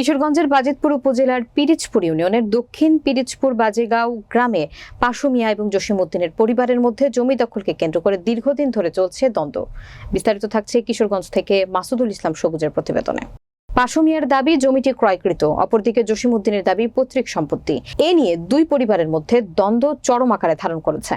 কিশোরগঞ্জের বাজিতপুর উপজেলার পিরিচপুর ইউনিয়নের দক্ষিণ পিরিচপুর বাজেগাঁও গ্রামে পাশুমিয়া এবং জসিমউদ্দিনের পরিবারের মধ্যে জমি দখলকে কেন্দ্র করে দীর্ঘদিন ধরে চলছে দ্বন্দ্ব। বিস্তারিত থাকছে কিশোরগঞ্জ থেকে মাসুদুল ইসলাম সবুজের প্রতিবেদনে। পাশু মিয়ার দাবি জমিটি ক্রয়কৃত, অপরদিকে জসিমউদ্দিনের দাবি পৈতৃক সম্পত্তি। এ নিয়ে দুই পরিবারের মধ্যে দ্বন্দ্ব চরম আকারে ধারণ করেছে।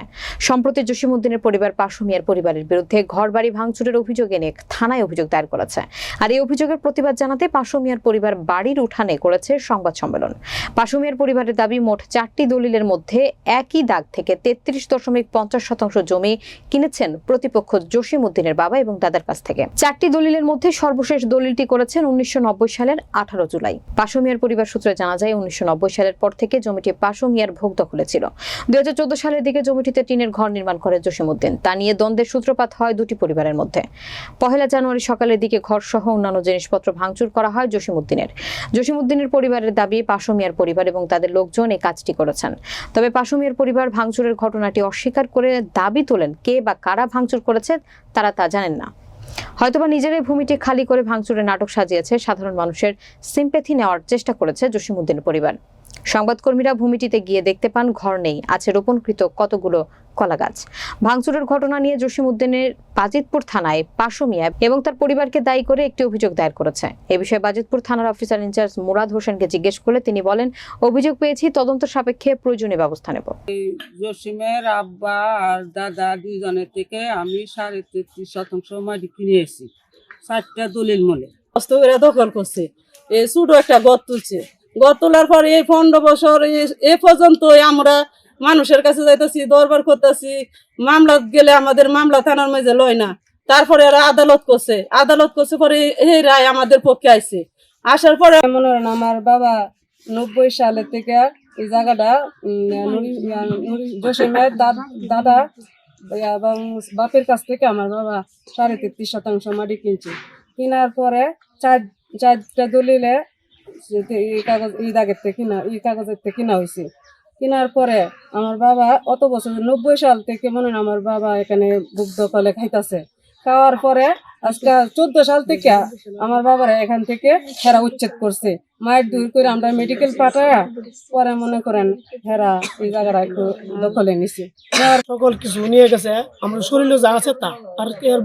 সম্প্রতি জসিমউদ্দিনের পরিবার পাশু মিয়ার পরিবারের বিরুদ্ধে ঘরবাড়ি ভাঙচুরের অভিযোগ এনে থানায় অভিযোগ দায়ের করেছে। আর এই অভিযোগের প্রতিবাদ জানাতে পাশু মিয়ার পরিবার বাড়ির উঠানে করেছে সংবাদ সম্মেলন। পাশু মিয়ার পরিবারের দাবি মোট চারটি দলিলের মধ্যে একই দাগ থেকে তেত্রিশ দশমিক পঞ্চাশ শতাংশ জমি কিনেছেন প্রতিপক্ষ জসিম উদ্দিনের বাবা এবং দাদার কাছ থেকে। চারটি দলিলের মধ্যে সর্বশেষ দলিলটি করেছেন উনিশশো সালের আঠারো জুলাই। পাশু মিয়ার পরিবার সূত্রে জানা যায়, উনিশশো নব্বই সালের পর থেকে জমিটি পাশু মিয়ার ভোগ দখলে ছিল। দুই হাজার চোদ্দ সালের দিকে জমিটিতে টিনের ঘর নির্মাণ করে জসিমউদ্দিন। তা নিয়ে দ্বন্দ্বের সূত্রপাত হয় দুটি পরিবারের মধ্যে। পহেলা জানুয়ারি সকালের দিকে ঘর সহ অন্যান্য জিনিসপত্র ভাঙচুর করা হয় জসিমউদ্দিনের। জসিমউদ্দিনের পরিবারের দাবি পাশু মিয়ার পরিবার এবং তাদের লোকজন এই কাজটি করেছেন। তবে পাশু মিয়ার পরিবার ভাঙচুরের ঘটনাটি অস্বীকার করে দাবি তোলেন কে বা কারা ভাঙচুর করেছে, তারা তা জানেন না। হয়তোবা নিজেরাই ভূমিটি খালি করে ভাঙচুরের নাটক সাজিয়েছে। সাধারণ মানুষের সিম্পেথি নেওয়ার চেষ্টা করেছে জসিমউদ্দিনের পরিবার। সংবাদকর্মীরা ভূমিটিতে গিয়ে দেখতে পান ঘর নেই। আছে রোপণকৃত কতগুলো কলা গাছ ভাঙচুরের ঘটনা নিয়ে জসিমউদ্দিনের বাজিতপুর থানায় পাশু মিয়া এবং তার পরিবারকে দায়ী করে একটি অভিযোগ দায়ের করেছে। এ বিষয়ে বাজিতপুর থানার অফিসার ইনচার্জ মুরাদ হোসেনকে জিজ্ঞেস করলে তিনি বলেন অভিযোগ পেয়েছি তদন্ত সাপেক্ষে প্রয়োজনীয় ব্যবস্থা নেব। জসিমের আব্বা আর দাদা দুইজনের থেকে আমি সাড়ে তেত্রিশ শতাংশ মাটি কিনে এসেছি চারটা দলিল করে দখল করছে। এই ছোট একটা গদ তুলছে গদ তোলার পর এই পনেরো বছর এ- পর্যন্ত আমরা মানুষের কাছে যাইতেছি, দরবার করতেছি। মামলা গেলে আমাদের মামলা থানার মাঝে লয় না। তারপরে এরা আদালত করছে। আদালত করছে পরে এই রায় আমাদের পক্ষে আইছে। আসার পরে মনে হয় আমার বাবা নব্বই সালের থেকে এই জায়গাটা জসিমের দাদা, এবং বাপের কাছ থেকে আমার বাবা সাড়ে তেত্রিশ শতাংশ মাটি কিনছে। কেনার পরে চার, চারটা দলিলে এই কাগজ, এই দাগের থেকে কিনা, এই কাগজের থেকে কিনা হয়েছে। কেনার পরে আমার বাবা অত বছর, নব্বই সাল থেকে মনে হয় আমার বাবা এখানে বুক দখলে খাইতাছে। খাওয়ার পরে আজকে চোদ্দ সাল থেকে আমার বাবারা এখান থেকে হেরা উচ্ছেদ করছে। মায়ের দূর করে আমরা মেডিকেল পাঠায় পরে মনে করেন হেরা এই জায়গাটা একটু দখলে নিছে। সকল কিছু নিয়ে গেছে, আমার শরীরে যা আছে তা। আর এর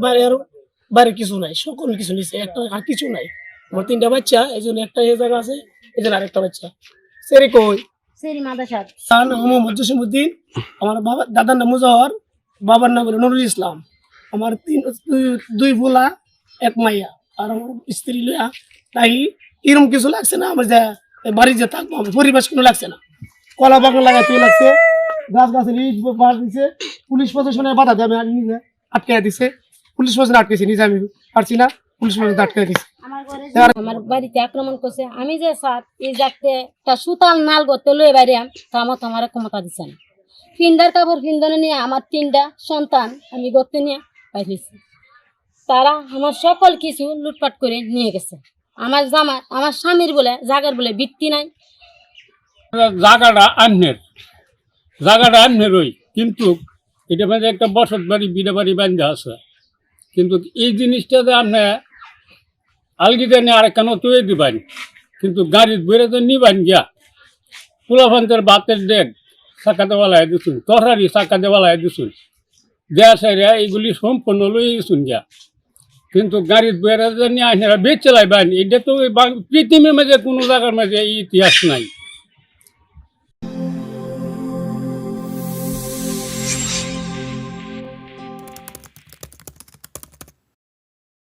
বাইরে কিছু নাই, সকল কিছু নিছে, একটা কিছু নাই। আমার তিনটা বাচ্চা এই জন্য একটা এই জায়গা আছে এই জন্য আরেকটা বাচ্চা। সেরি কই? সেরি মাদাসাদ তার নাম মোহাম্মদ জসিমুদ্দিন আমার বাবা দাদার নাম মুজাহর বাবার নাম হলো নুরুল ইসলাম। আমার তিন দুই- ভোলা এক মাইয়া আর আমার স্ত্রী লইয়া তাই এরকম কিছু লাগছে না আমার যে বাড়ি যে থাকব আমার পরিবেশ কোনো লাগছে না। কলা বাগান লাগাইতে লাগছে গাছ গাছের ইট বাদ দিছে পুলিশ প্রশাসনের বাধা দেবে আমি নিজে আটকে দিছে। পুলিশ প্রশাসন আটকেছে নিজে আমি পারছি না পুলিশ প্রশাসন আটকে দিছে। আমার বাড়িতে আক্রমণ করছে। আমি যে স্যার এই যাতে একটা সুতাল নাল করতে লয়ে বাইরে তা আমার তো আমার ক্ষমতা দিচ্ছে না। ফিন্দার কাপড় ফিন্দানে নিয়ে আমার তিনটা সন্তান আমি গর্তে নিয়ে পাইছি তারা আমার সকল কিছু লুটপাট করে নিয়ে গেছে। আমার জামা আমার স্বামীর বলে জাগার বলে বৃত্তি নাই। জাগাটা আন্নের। জাগাটা আন্নের ওই। কিন্তু এটা মানে একটা বসত বাড়ি বিড়ে বাড়ি বান্ধা আছে। কিন্তু এই জিনিসটা যে আপনি আলগিতে নিয়ে আরেকখানে তুই দিবেন। কিন্তু গাড়ির বেড়ে তো নিবেন গিয়া। ফুলাফান্তের বাতের ডেক চাকা দেওয়ালায় দিছুন, তরহারি চাকা দেওয়ালায় দিছুন। দেয়া সাইরা এইগুলি সম্পূর্ণ লই দিছুন গিয়া। কিন্তু গাড়ির বেড়ে নিয়ে আসে বেচ চালাইবেন এটা তো পৃথিবীর মাঝে কোনো জায়গার মাঝে ইতিহাস নাই।